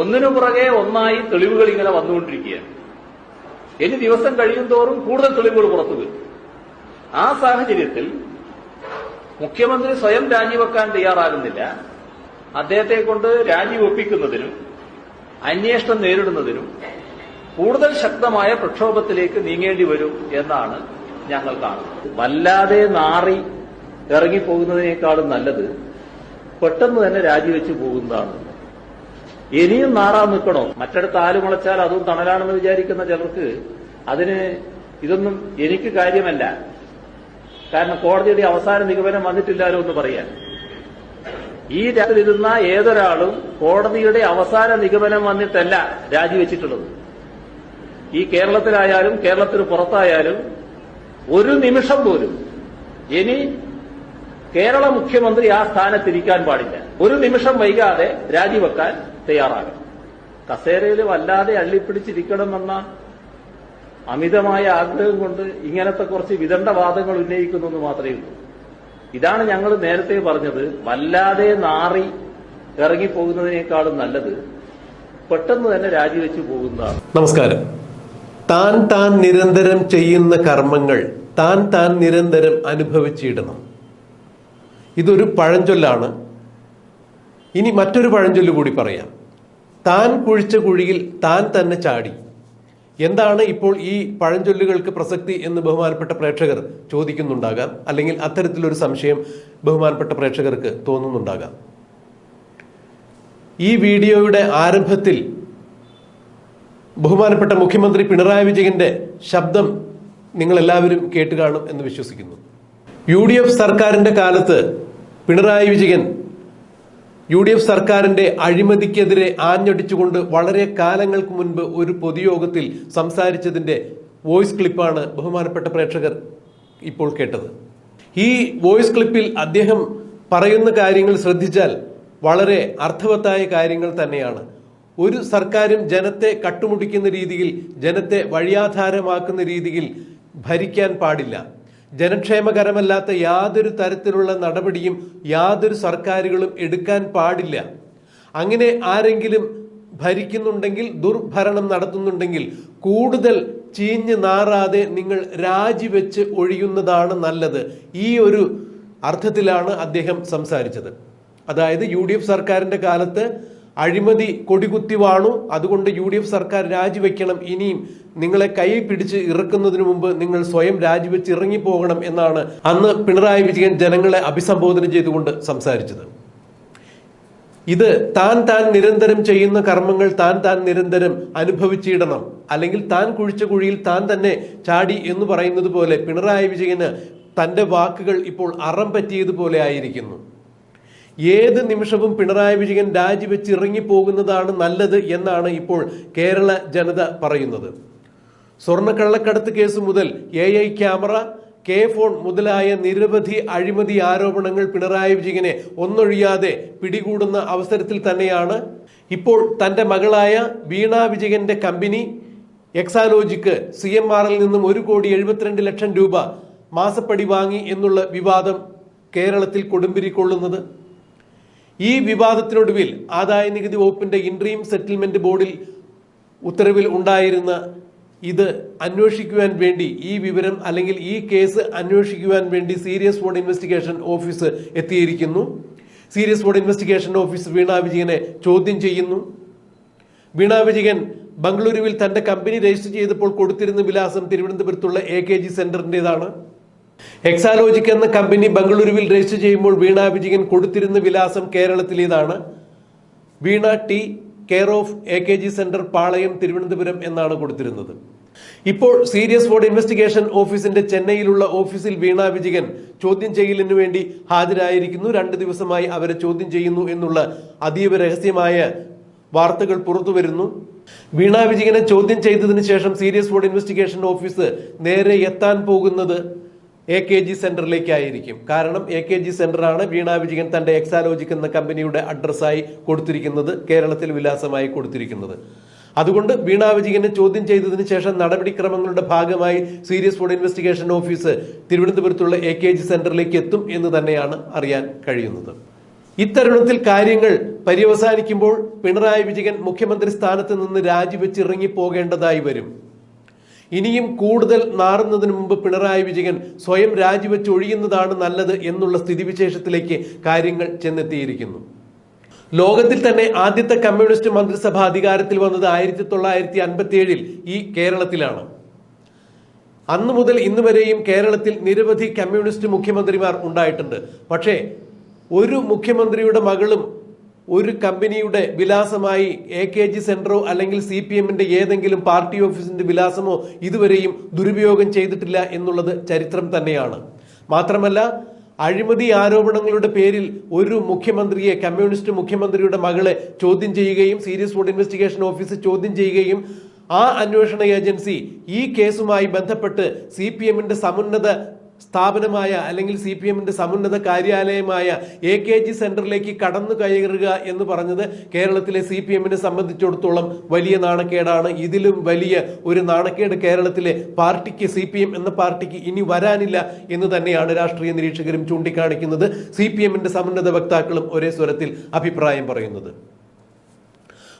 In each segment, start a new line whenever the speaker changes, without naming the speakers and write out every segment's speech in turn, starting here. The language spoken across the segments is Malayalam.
ഒന്നിനു പുറകെ ഒന്നായി തെളിവുകൾ ഇങ്ങനെ വന്നുകൊണ്ടിരിക്കുകയാണ്. ഇനി ദിവസം കഴിയും തോറും കൂടുതൽ തെളിവുകൾ പുറത്തു വരും. ആ സാഹചര്യത്തിൽ മുഖ്യമന്ത്രി സ്വയം രാജിവെക്കാൻ തയ്യാറാകുന്നില്ല. അദ്ദേഹത്തെ കൊണ്ട് രാജിവെപ്പിക്കുന്നതിനും അന്വേഷണം നേരിടുന്നതിനും കൂടുതൽ ശക്തമായ പ്രക്ഷോഭത്തിലേക്ക് നീങ്ങേണ്ടി വരും എന്നാണ് ഞങ്ങൾ കാണുന്നത്. വല്ലാതെ നാറി ഇറങ്ങിപ്പോകുന്നതിനേക്കാളും നല്ലത് പെട്ടെന്ന് തന്നെ രാജിവെച്ച് പോകുന്നതാണ്. ഇനിയും നാറാൻ നിൽക്കണോ? മറ്റടുത്ത് ആൽ മുളച്ചാൽ അതും തണലാണെന്ന് വിചാരിക്കുന്ന ചിലർക്ക് അതിന് ഇതൊന്നും എനിക്ക് കാര്യമല്ല. കാരണം കോടതിയുടെ അവസാന നിഗമനം വന്നിട്ടില്ലാലോ എന്ന് പറയാൻ. ഈ രാജ്യത്തിരുന്ന ഏതൊരാളും കോടതിയുടെ അവസാന നിഗമനം വന്നിട്ടല്ല രാജിവെച്ചിട്ടുള്ളത്. ഈ കേരളത്തിലായാലും കേരളത്തിന് പുറത്തായാലും ഒരു നിമിഷം പോലും ഇനി കേരള മുഖ്യമന്ത്രി ആ സ്ഥാനത്തിരിക്കാൻ പാടില്ല. ഒരു നിമിഷം വൈകാതെ രാജിവെക്കാൻ തയ്യാറാകണം. കസേരയിൽ വല്ലാതെ അള്ളിപ്പിടിച്ചിരിക്കണമെന്ന അമിതമായ ആഗ്രഹം കൊണ്ട് ഇങ്ങനത്തെ കുറച്ച് വിദണ്ഡവാദങ്ങൾ ഉന്നയിക്കുന്നു എന്ന് മാത്രമേ ഉള്ളൂ. ഇതാണ് ഞങ്ങൾ നേരത്തെ പറഞ്ഞത് വല്ലാതെ നാറി ഇറങ്ങിപ്പോകുന്നതിനേക്കാളും നല്ലത് പെട്ടെന്ന് തന്നെ രാജിവെച്ച് പോകുന്നതാണ്.
നമസ്കാരം. താൻ താൻ നിരന്തരം ചെയ്യുന്ന കർമ്മങ്ങൾ താൻ താൻ നിരന്തരം അനുഭവിച്ചിടണം. ഇതൊരു പഴഞ്ചൊല്ലാണ്. ഇനി മറ്റൊരു പഴഞ്ചൊല്ല് കൂടി പറയാം. താൻ കുഴിച്ച കുഴിയിൽ താൻ തന്നെ ചാടി. എന്താണ് ഇപ്പോൾ ഈ പഴഞ്ചൊല്ലുകൾക്ക് പ്രസക്തി എന്ന് ബഹുമാനപ്പെട്ട പ്രേക്ഷകർ ചോദിക്കുന്നുണ്ടാകാം. അല്ലെങ്കിൽ അത്തരത്തിലൊരു സംശയം ബഹുമാനപ്പെട്ട പ്രേക്ഷകർക്ക് തോന്നുന്നുണ്ടാകാം. ഈ വീഡിയോയുടെ ആരംഭത്തിൽ ബഹുമാനപ്പെട്ട മുഖ്യമന്ത്രി പിണറായി വിജയന്റെ ശബ്ദം നിങ്ങൾ എല്ലാവരും കേട്ട് കാണും എന്ന് വിശ്വസിക്കുന്നു. യു ഡി എഫ് സർക്കാരിന്റെ കാലത്ത് Pinarayi Vijayan U D F സർക്കാരിന്റെ അഴിമതിക്കെതിരെ ആഞ്ഞടിച്ചുകൊണ്ട് വളരെ കാലങ്ങൾക്ക് മുൻപ് ഒരു പൊതുയോഗത്തിൽ സംസാരിച്ചതിന്റെ വോയിസ് ക്ലിപ്പാണ് ബഹുമാനപ്പെട്ട പ്രേക്ഷകർ ഇപ്പോൾ കേട്ടത്. ഈ വോയിസ് ക്ലിപ്പിൽ അദ്ദേഹം പറയുന്ന കാര്യങ്ങൾ ശ്രദ്ധിച്ചാൽ വളരെ അർത്ഥവത്തായ കാര്യങ്ങൾ തന്നെയാണ്. ഒരു സർക്കാരും ജനത്തെ കട്ടുമുടിക്കുന്ന രീതിയിൽ ജനത്തെ വഴിയാധാരമാക്കുന്ന രീതിയിൽ ഭരിക്കാൻ പാടില്ല. ജനക്ഷേമകരമല്ലാത്ത യാതൊരു തരത്തിലുള്ള നടപടിയും യാതൊരു സർക്കാരുകളും എടുക്കാൻ പാടില്ല. അങ്ങനെ ആരെങ്കിലും ഭരിക്കുന്നുണ്ടെങ്കിൽ ദുർഭരണം നടത്തുന്നുണ്ടെങ്കിൽ കൂടുതൽ ചീഞ്ഞ് നാറാതെ നിങ്ങൾ രാജിവെച്ച് ഒഴിയുന്നതാണ് നല്ലത്. ഈ ഒരു അർത്ഥത്തിലാണ് അദ്ദേഹം സംസാരിച്ചത്. അതായത് യു സർക്കാരിന്റെ കാലത്ത് അഴിമതി കൊടികുത്തി വാണു. അതുകൊണ്ട് യു ഡി എഫ് സർക്കാർ രാജിവെക്കണം. ഇനിയും നിങ്ങളെ കൈ പിടിച്ച് ഇറക്കുന്നതിന് മുമ്പ് നിങ്ങൾ സ്വയം രാജിവെച്ച് ഇറങ്ങിപ്പോകണം എന്നാണ് അന്ന് പിണറായി വിജയൻ ജനങ്ങളെ അഭിസംബോധന ചെയ്തുകൊണ്ട് സംസാരിച്ചത്. ഇത് താൻ താൻ നിരന്തരം ചെയ്യുന്ന കർമ്മങ്ങൾ താൻ താൻ നിരന്തരം അനുഭവിച്ചിടണം. അല്ലെങ്കിൽ താൻ കുഴിച്ച കുഴിയിൽ താൻ തന്നെ ചാടി എന്ന് പറയുന്നത് പോലെ പിണറായി വിജയന് തന്റെ വാക്കുകൾ ഇപ്പോൾ അറം പറ്റിയതുപോലെ ആയിരിക്കുന്നു. ഏത് നിമിഷവും പിണറായി വിജയൻ രാജിവെച്ച് ഇറങ്ങിപ്പോകുന്നതാണ് നല്ലത് എന്നാണ് ഇപ്പോൾ കേരള ജനത പറയുന്നത്. സ്വർണക്കള്ളക്കടത്ത് കേസ് മുതൽ A I camera K FON മുതലായ നിരവധി അഴിമതി ആരോപണങ്ങൾ പിണറായി വിജയനെ ഒന്നൊഴിയാതെ പിടികൂടുന്ന അവസരത്തിൽ തന്നെയാണ്. ഇപ്പോൾ തന്റെ മകളായ വീണ വിജയന്റെ കമ്പനി എക്സാലോജിക്ക് സി എം ആറിൽ നിന്നും ഒരു കോടി എഴുപത്തിരണ്ട് ലക്ഷം രൂപ മാസപ്പടി വാങ്ങി എന്നുള്ള വിവാദം കേരളത്തിൽ കൊടുമ്പിരിക്കൊള്ളുന്നത്. ഈ വിവാദത്തിനൊടുവിൽ ആദായ നികുതി വകുപ്പിന്റെ ഇൻട്രീം സെറ്റിൽമെന്റ് ബോർഡിൽ ഉത്തരവിൽ ഉണ്ടായിരുന്ന ഇത് അന്വേഷിക്കുവാൻ വേണ്ടി ഈ വിവരം അല്ലെങ്കിൽ ഈ കേസ് അന്വേഷിക്കുവാൻ വേണ്ടി സീരിയസ് ബോർഡ് ഇൻവെസ്റ്റിഗേഷൻ ഓഫീസ് എത്തിയിരിക്കുന്നു. Serious board investigation office Veena വിജയനെ ചോദ്യം ചെയ്യുന്നു. വീണ വിജയൻ ബംഗളൂരുവിൽ തന്റെ കമ്പനി രജിസ്റ്റർ ചെയ്തപ്പോൾ കൊടുത്തിരുന്ന വിലാസം തിരുവനന്തപുരത്തുള്ള എ കെ ജി സെന്ററിന്റേതാണ് എക്സാലോജിക് എന്ന കമ്പനി ബംഗളൂരുവിൽ രജിസ്റ്റർ ചെയ്യുമ്പോൾ വീണ വിജയൻ കൊടുത്തിരുന്ന വിലാസം കേരളത്തിലേതാണ്. Veena T care of A K G centre Palayam Thiruvananthapuram എന്നാണ് കൊടുത്തിരുന്നത്. ഇപ്പോൾ സീരിയസ് ഫോർഡ് ഇൻവെസ്റ്റിഗേഷൻ ഓഫീസിന്റെ ചെന്നൈയിലുള്ള ഓഫീസിൽ വീണ വിജയൻ ചോദ്യം ചെയ്യലിനു വേണ്ടി ഹാജരായിരിക്കുന്നു. രണ്ട് ദിവസമായി അവരെ ചോദ്യം ചെയ്യുന്നു എന്നുള്ള അതീവ രഹസ്യമായ വാർത്തകൾ പുറത്തു വരുന്നു. വീണ വിജയനെ ചോദ്യം ചെയ്തതിനു ശേഷം സീരിയസ് ഫോർഡ് ഇൻവെസ്റ്റിഗേഷൻ ഓഫീസ് നേരെ എത്താൻ പോകുന്നത് എ കെ ജി സെന്ററിലേക്കായിരിക്കും. കാരണം എ കെ ജി സെന്ററാണ് വീണ വിജയൻ തന്റെ എക്സാലോജിക് എന്ന കമ്പനിയുടെ അഡ്രസ്സായി കൊടുത്തിരിക്കുന്നത് കേരളത്തിൽ വിലാസമായി കൊടുത്തിരിക്കുന്നത്. അതുകൊണ്ട് വീണ വിജയനെ ചോദ്യം ചെയ്തതിനു ശേഷം നടപടിക്രമങ്ങളുടെ ഭാഗമായി സീരിയസ് ഫുഡ് ഇൻവെസ്റ്റിഗേഷൻ ഓഫീസ് തിരുവനന്തപുരത്തുള്ള എ കെ ജി സെന്ററിലേക്ക് എത്തും എന്ന് തന്നെയാണ് അറിയാൻ കഴിയുന്നത്. ഇത്തരുണത്തിൽ കാര്യങ്ങൾ പര്യവസാനിക്കുമ്പോൾ പിണറായി വിജയൻ മുഖ്യമന്ത്രി സ്ഥാനത്ത് നിന്ന് രാജിവെച്ച് ഇറങ്ങിപ്പോകേണ്ടതായി വരും. ഇനിയും കൂടുതൽ നാറുന്നതിന് മുമ്പ് പിണറായി വിജയൻ സ്വയം രാജിവെച്ച് ഒഴിയുന്നതാണ് നല്ലത് എന്നുള്ള സ്ഥിതിവിശേഷത്തിലേക്ക് കാര്യങ്ങൾ ചെന്നെത്തിയിരിക്കുന്നു. ലോകത്തിൽ തന്നെ ആദ്യത്തെ കമ്മ്യൂണിസ്റ്റ് മന്ത്രിസഭ അധികാരത്തിൽ വന്നത് ആയിരത്തി തൊള്ളായിരത്തി അൻപത്തി ഏഴിൽ ഈ കേരളത്തിലാണ്. അന്നു മുതൽ ഇന്ന് വരെയും കേരളത്തിൽ നിരവധി കമ്മ്യൂണിസ്റ്റ് മുഖ്യമന്ത്രിമാർ ഉണ്ടായിട്ടുണ്ട്. പക്ഷേ ഒരു മുഖ്യമന്ത്രിയുടെ മകളും ഒരു കമ്പനിയുടെ വിലാസമായി എ കെ ജി സെന്ററോ അല്ലെങ്കിൽ സി പി എമ്മിന്റെ ഏതെങ്കിലും പാർട്ടി ഓഫീസിന്റെ വിലാസമോ ഇതുവരെയും ദുരുപയോഗം ചെയ്തിട്ടില്ല എന്നുള്ളത് ചരിത്രം തന്നെയാണ്. മാത്രമല്ല അഴിമതി ആരോപണങ്ങളുടെ പേരിൽ ഒരു മുഖ്യമന്ത്രിയെ കമ്മ്യൂണിസ്റ്റ് മുഖ്യമന്ത്രിയുടെ മകളെ ചോദ്യം ചെയ്യുകയും സീരിയസ് ഫുഡ് ഇൻവെസ്റ്റിഗേഷൻ ഓഫീസ് ചോദ്യം ചെയ്യുകയും ആ അന്വേഷണ ഏജൻസി ഈ കേസുമായി ബന്ധപ്പെട്ട് സി പി എമ്മിന്റെ സമുന്നത സ്ഥാപനമായ അല്ലെങ്കിൽ സി പി എമ്മിന്റെ സമുന്നത കാര്യാലയമായ എ കെ ജി സെന്ററിലേക്ക് കടന്നു കയറുക എന്ന് പറഞ്ഞത് കേരളത്തിലെ സി പി എമ്മിനെ സംബന്ധിച്ചിടത്തോളം വലിയ നാണക്കേടാണ്. ഇതിലും വലിയ ഒരു നാണക്കേട് കേരളത്തിലെ പാർട്ടിക്ക് സി പി എം എന്ന പാർട്ടിക്ക് ഇനി വരാനില്ല എന്ന് തന്നെയാണ് രാഷ്ട്രീയ നിരീക്ഷകരും ചൂണ്ടിക്കാണിക്കുന്നത്. സി പി എമ്മിന്റെ സമുന്നത വക്താക്കളും ഒരേ സ്വരത്തിൽ അഭിപ്രായം പറയുന്നത്.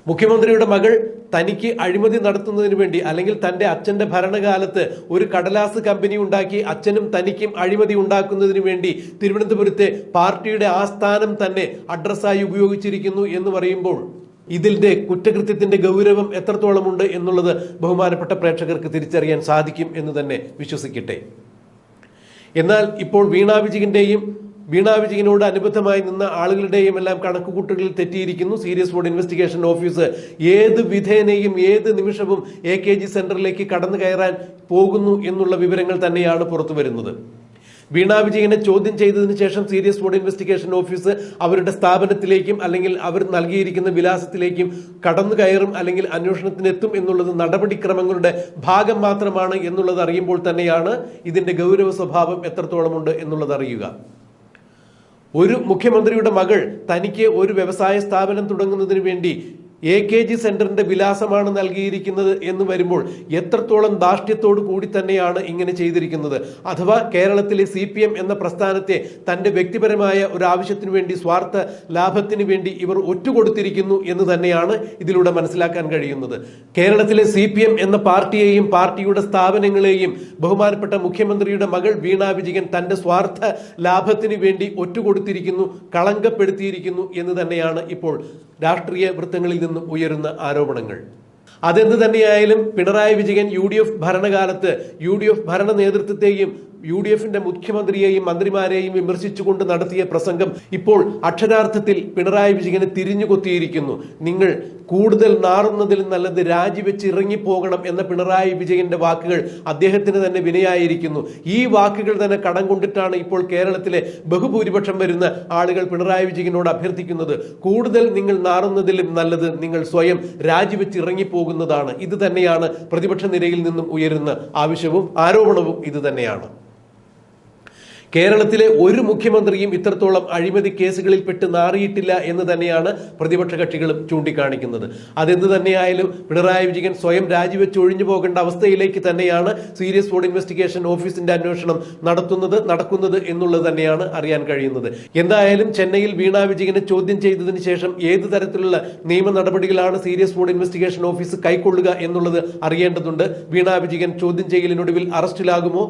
മുഖ്യമന്ത്രിയുടെ മകൾ തനിക്ക് അഴിമതി നടത്തുന്നതിന് വേണ്ടി അല്ലെങ്കിൽ തന്റെ അച്ഛന്റെ ഭരണകാലത്ത് ഒരു കടലാസ് കമ്പനി ഉണ്ടാക്കി അച്ഛനും തനിക്കും അഴിമതി ഉണ്ടാക്കുന്നതിന് വേണ്ടി തിരുവനന്തപുരത്തെ പാർട്ടിയുടെ ആസ്ഥാനം തന്നെ അഡ്രസ്സായി ഉപയോഗിച്ചിരിക്കുന്നു എന്ന് പറയുമ്പോൾ ഇതിന്റെ കുറ്റകൃത്യത്തിന്റെ ഗൗരവം എത്രത്തോളമുണ്ട് എന്നുള്ളത് ബഹുമാനപ്പെട്ട പ്രേക്ഷകർക്ക് തിരിച്ചറിയാൻ സാധിക്കും എന്ന് തന്നെ വിശ്വസിക്കട്ടെ. എന്നാൽ ഇപ്പോൾ വീണാ വിജയന്റെയും വീണാ വിജയനോട് അനുബന്ധമായി നിന്ന ആളുകളുടെയും എല്ലാം കണക്കുകൂട്ടുകളിൽ തെറ്റിയിരിക്കുന്നു. സീരിയസ് ബോർഡ് ഇൻവെസ്റ്റിഗേഷൻ ഓഫീസ് ഏത് വിധേനയും ഏത് നിമിഷവും എ കെ ജി സെന്ററിലേക്ക് കടന്നു കയറാൻ പോകുന്നു എന്നുള്ള വിവരങ്ങൾ തന്നെയാണ് പുറത്തു വരുന്നത്. വീണാ വിജയനെ ചോദ്യം ചെയ്തതിനു ശേഷം സീരിയസ് ബോർഡ് ഇൻവെസ്റ്റിഗേഷൻ ഓഫീസ് അവരുടെ സ്ഥാപനത്തിലേക്കും അല്ലെങ്കിൽ അവർ നൽകിയിരിക്കുന്ന വിലാസത്തിലേക്കും കടന്നു കയറും അല്ലെങ്കിൽ അന്വേഷണത്തിനെത്തും എന്നുള്ളത് നടപടിക്രമങ്ങളുടെ ഭാഗം മാത്രമാണ് എന്നുള്ളത് അറിയുമ്പോൾ തന്നെയാണ് ഇതിന്റെ ഗൗരവ സ്വഭാവം എത്രത്തോളമുണ്ട് എന്നുള്ളത് അറിയുക. ഒരു മുഖ്യമന്ത്രിയുടെ മകൾ തനിക്ക് ഒരു വ്യവസായ സ്ഥാപനം തുടങ്ങുന്നതിന് വേണ്ടി എ കെ ജി സെന്ററിന്റെ വിലാസമാണ് നൽകിയിരിക്കുന്നത് എന്ന് വരുമ്പോൾ എത്രത്തോളം ധാർഷ്ട്യത്തോടു കൂടി തന്നെയാണ് ഇങ്ങനെ ചെയ്തിരിക്കുന്നത്? അഥവാ കേരളത്തിലെ സി പി എം എന്ന പ്രസ്ഥാനത്തെ തന്റെ വ്യക്തിപരമായ ഒരു ആവശ്യത്തിനു വേണ്ടി സ്വാർത്ഥ ലാഭത്തിന് വേണ്ടി ഇവർ ഒറ്റുകൊടുത്തിരിക്കുന്നു എന്ന് തന്നെയാണ് ഇതിലൂടെ മനസ്സിലാക്കാൻ കഴിയുന്നത്. കേരളത്തിലെ സി പി എം എന്ന പാർട്ടിയെയും പാർട്ടിയുടെ സ്ഥാപനങ്ങളെയും ബഹുമാനപ്പെട്ട മുഖ്യമന്ത്രിയുടെ മകൾ വീണ വിജയൻ തന്റെ സ്വാർത്ഥ ലാഭത്തിന് വേണ്ടി ഒറ്റുകൊടുത്തിരിക്കുന്നു കളങ്കപ്പെടുത്തിയിരിക്കുന്നു എന്ന് തന്നെയാണ് ഇപ്പോൾ രാഷ്ട്രീയ വൃത്തങ്ങളിൽ നിന്നും ഉയരുന്ന ആരോപണങ്ങൾ. അതെന്ത് തന്നെയായാലും Pinarayi Vijayan U D F ഭരണകാലത്ത് യു ഡി എഫ് ഭരണ നേതൃത്വത്തെയും യു ഡി എഫിന്റെ മുഖ്യമന്ത്രിയെയും മന്ത്രിമാരെയും വിമർശിച്ചുകൊണ്ട് നടത്തിയ പ്രസംഗം ഇപ്പോൾ അക്ഷരാർത്ഥത്തിൽ പിണറായി വിജയനെ തിരിഞ്ഞുകൊത്തിയിരിക്കുന്നു നിങ്ങൾ കൂടുതൽ നാറുന്നതിൽ നല്ലത് രാജിവെച്ച് ഇറങ്ങിപ്പോകണം എന്ന പിണറായി വിജയന്റെ വാക്കുകൾ അദ്ദേഹത്തിന് തന്നെ വിനയായിരിക്കുന്നു. ഈ വാക്കുകൾ തന്നെ കടം കൊണ്ടിട്ടാണ് ഇപ്പോൾ കേരളത്തിലെ ബഹുഭൂരിപക്ഷം വരുന്ന ആളുകൾ പിണറായി വിജയനോട് അഭ്യർത്ഥിക്കുന്നത്. കൂടുതൽ നിങ്ങൾ നാറുന്നതിലും നല്ലത് നിങ്ങൾ സ്വയം രാജിവെച്ച് ഇറങ്ങിപ്പോകുന്നതാണ്. ഇത് തന്നെയാണ് പ്രതിപക്ഷ നിരയിൽ നിന്നും ഉയരുന്ന ആവശ്യവും ആരോപണവും ഇത് തന്നെയാണ്. കേരളത്തിലെ ഒരു മുഖ്യമന്ത്രിയും ഇത്രത്തോളം അഴിമതി കേസുകളിൽ പെട്ട് നാറിയിട്ടില്ല എന്ന് തന്നെയാണ് പ്രതിപക്ഷ കക്ഷികളും ചൂണ്ടിക്കാണിക്കുന്നത്. അതെന്ത് തന്നെയായാലും പിണറായി വിജയൻ സ്വയം രാജിവെച്ച് ഒഴിഞ്ഞു പോകേണ്ട അവസ്ഥയിലേക്ക് തന്നെയാണ് സീരിയസ് ബോർഡ് ഇൻവെസ്റ്റിഗേഷൻ ഓഫീസിന്റെ അന്വേഷണം നടത്തുന്നത് നടക്കുന്നത് എന്നുള്ളത് തന്നെയാണ് അറിയാൻ കഴിയുന്നത്. എന്തായാലും ചെന്നൈയിൽ വീണ വിജയനെ ചോദ്യം ചെയ്തതിന് ശേഷം ഏത് തരത്തിലുള്ള നിയമ നടപടികളാണ് സീരിയസ് ബോർഡ് ഇൻവെസ്റ്റിഗേഷൻ ഓഫീസ് കൈക്കൊള്ളുക എന്നുള്ളത് അറിയേണ്ടതുണ്ട്. വീണ വിജയൻ ചോദ്യം ചെയ്യലിനൊടുവിൽ അറസ്റ്റിലാകുമോ?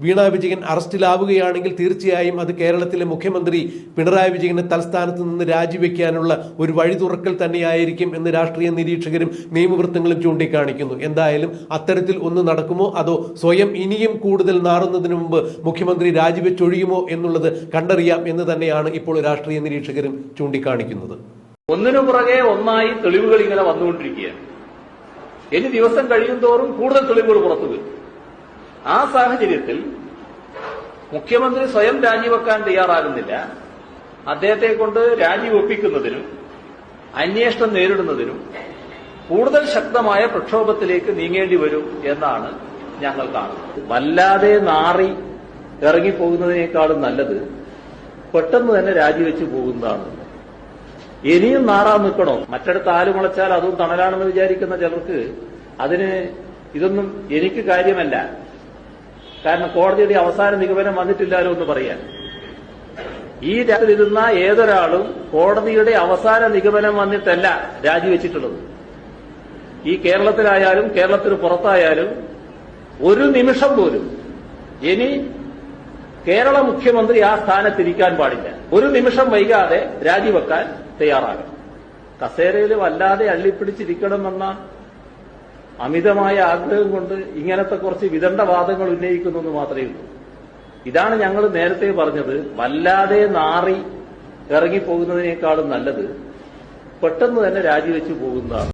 വീണ വിജയൻ അറസ്റ്റിലാവുകയാണെങ്കിൽ തീർച്ചയായും അത് കേരളത്തിലെ മുഖ്യമന്ത്രി പിണറായി വിജയനെ തലസ്ഥാനത്ത് നിന്ന് രാജിവെക്കാനുള്ള ഒരു വഴി തുറക്കൽ തന്നെയായിരിക്കും എന്ന് രാഷ്ട്രീയ നിരീക്ഷകരും നിയമവൃത്തങ്ങളും ചൂണ്ടിക്കാണിക്കുന്നു. എന്തായാലും അത്തരത്തിൽ ഒന്ന് നടക്കുമോ? അതോ സ്വയം ഇനിയും കൂടുതൽ നാറുന്നതിന് മുമ്പ് മുഖ്യമന്ത്രി രാജിവെച്ചൊഴിയുമോ എന്നുള്ളത് കണ്ടറിയാം എന്ന് തന്നെയാണ് ഇപ്പോൾ രാഷ്ട്രീയ നിരീക്ഷകരും ചൂണ്ടിക്കാണിക്കുന്നത്.
ഒന്നിനു പുറകെ ഒന്നായി തെളിവുകൾ ഇങ്ങനെ വന്നുകൊണ്ടിരിക്കുകയാണ്. ഇനി ദിവസം കഴിയും തോറും കൂടുതൽ തെളിവുകൾ പുറത്തു വരും. ആ സാഹചര്യത്തിൽ മുഖ്യമന്ത്രി സ്വയം രാജിവെക്കാൻ തയ്യാറാകുന്നില്ല. അദ്ദേഹത്തെ കൊണ്ട് രാജിവെപ്പിക്കുന്നതിനും അന്വേഷണം നേരിടുന്നതിനും കൂടുതൽ ശക്തമായ പ്രക്ഷോഭത്തിലേക്ക് നീങ്ങേണ്ടി വരും എന്നാണ് ഞങ്ങൾ കാണുന്നത്. വല്ലാതെ നാറി ഇറങ്ങിപ്പോകുന്നതിനേക്കാളും നല്ലത് പെട്ടെന്ന് തന്നെ രാജിവെച്ച് പോകുന്നതാണ്. ഇനിയും നാറാൻ നിൽക്കണോ? മറ്റടുത്ത് ആൽ മുളച്ചാൽ അതും തണലാണെന്ന് വിചാരിക്കുന്ന ചിലർക്ക് അതിന് ഇതൊന്നും എനിക്ക് കാര്യമല്ല. കാരണം കോടതിയുടെ അവസാന നിഗമനം വന്നിട്ടില്ലാലോ എന്ന് പറയാൻ. ഈ രാജ്യത്തിരുന്ന ഏതൊരാളും കോടതിയുടെ അവസാന നിഗമനം വന്നിട്ടല്ല രാജിവെച്ചിട്ടുള്ളത്. ഈ കേരളത്തിലായാലും കേരളത്തിന് പുറത്തായാലും ഒരു നിമിഷം പോലും ഇനി കേരള മുഖ്യമന്ത്രി ആ സ്ഥാനത്തിരിക്കാൻ പാടില്ല. ഒരു നിമിഷം വൈകാതെ രാജിവെക്കാൻ തയ്യാറാകണം. കസേരയിൽ വല്ലാതെ അള്ളിപ്പിടിച്ചിരിക്കണമെന്ന അമിതമായ ആഗ്രഹം കൊണ്ട് ഇങ്ങനത്തെ കുറച്ച് വിദണ്ഡവാദങ്ങൾ ഉന്നയിക്കുന്നു എന്ന് മാത്രമേ ഉള്ളൂ. ഇതാണ് ഞങ്ങൾ നേരത്തെ പറഞ്ഞത് വല്ലാതെ നാറി ഇറങ്ങിപ്പോകുന്നതിനേക്കാളും നല്ലത് പെട്ടെന്ന് തന്നെ രാജിവെച്ചു പോകുന്നതാണ്.